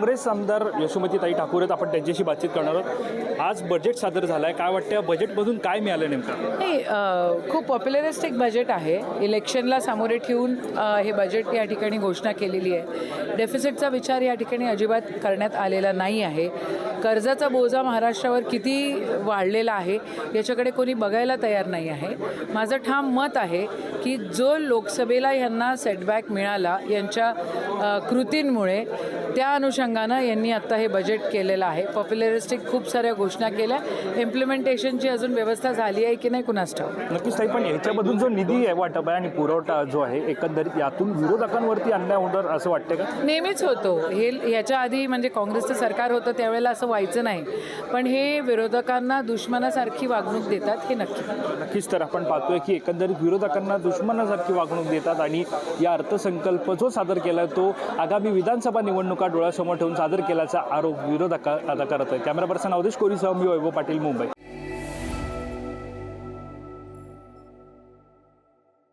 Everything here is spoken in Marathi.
काँग्रेस आमदार यशोमतीताई ठाकूर आहेत. आपण त्यांच्याशी बातचीत करणार आहोत. आज बजेट सादर झालं आहे काय वाटतं बजेटमधून काय मिळालं नेमकं? नाही खूप पॉप्युलरिस्टिक बजेट आहे. इलेक्शनला सामोरे ठेवून हे बजेट या ठिकाणी घोषणा केलेली आहे. डेफिसिटचा विचार या ठिकाणी अजिबात करण्यात आलेला नाही आहे. कर्जाचा बोजा महाराष्ट्रावर किती वाढलेला आहे याच्याकडे कोणी बघायला तयार नाही आहे. माझं ठाम मत आहे की जो लोकसभेला यांना सेटबॅक मिळाला यांच्या कृतींमुळे त्या अनुषंगानं यांनी आत्ता हे बजेट केलेलं आहे. पॉप्युलरिस्टिक खूप साऱ्या घोषणा केल्या. इम्प्लिमेंटेशनची अजून व्यवस्था झाली आहे की नाही कुणास ठाऊक? नक्कीच ताई पण याच्यामधून जो निधी आहे वाटप आहे आणि पुरवठा जो आहे एकंदरीत यातून विरोधकांवरती अन्याय होणार असं वाटतं का? नेहमीच होतो. हे ह्याच्या आधी म्हणजे काँग्रेसचं सरकार होतं त्यावेळेला असं व्हायचं नाही. पण हे विरोधकांना दुश्मनासारखी वागणूक देतात हे नक्की. नक्कीच तर आपण पाहतोय की एकंदरीत विरोधकांना दुश्मनासारखी वागणूक देतात आणि या अर्थसंकल्प जो सादर केला तो आगामी विधानसभा निवडणुका डोळ्यासमोर ठेवून सादर केल्याचा आरोप विरोधक आता करत आहे कॅमेरा पर्सन अवधेश कोरीसह मी वैभव पाटील मुंबई.